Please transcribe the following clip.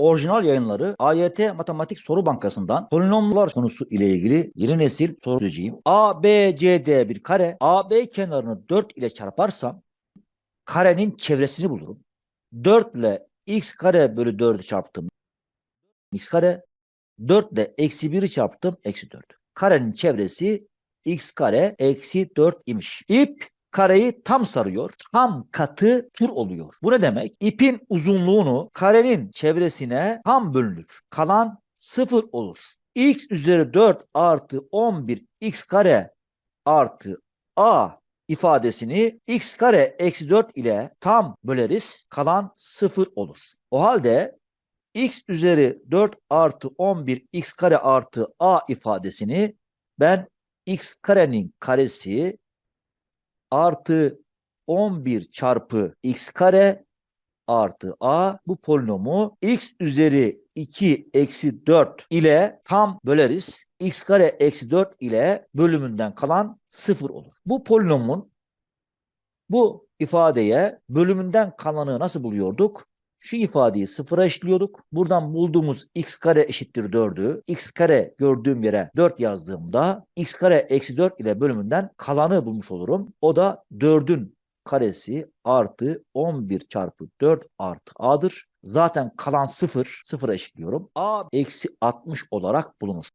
Orijinal yayınları AYT Matematik Soru Bankası'ndan polinomlar konusu ile ilgili yeni nesil soru çözeceğim. A, B, C, D bir kare. A, B kenarını 4 ile çarparsam karenin çevresini bulurum. 4 ile x kare bölü 4'ü çarptım. x kare. 4 ile eksi 1'i çarptım. Eksi 4. Karenin çevresi x kare eksi 4 imiş. İp kareyi tam sarıyor. Tam katı tur oluyor. Bu ne demek? İpin uzunluğunu karenin çevresine tam bölünür. Kalan 0 olur. x üzeri 4 artı 11 x kare artı a ifadesini x kare eksi 4 ile tam böleriz. Kalan 0 olur. O halde x üzeri 4 artı 11 x kare artı a ifadesini ben x karenin karesi artı 11 çarpı x kare artı a bu polinomu x üzeri 2 eksi 4 ile tam böleriz. x kare eksi 4 ile bölümünden kalan 0 olur. Bu polinomun bu ifadeye bölümünden kalanı nasıl buluyorduk? Şu ifadeyi sıfıra eşitliyorduk. Buradan bulduğumuz x kare eşittir 4'ü. x kare gördüğüm yere 4 yazdığımda x kare eksi 4 ile bölümünden kalanı bulmuş olurum. O da 4'ün karesi artı 11 çarpı 4 artı a'dır. Zaten kalan 0, sıfıra eşitliyorum. a eksi 60 olarak bulunur.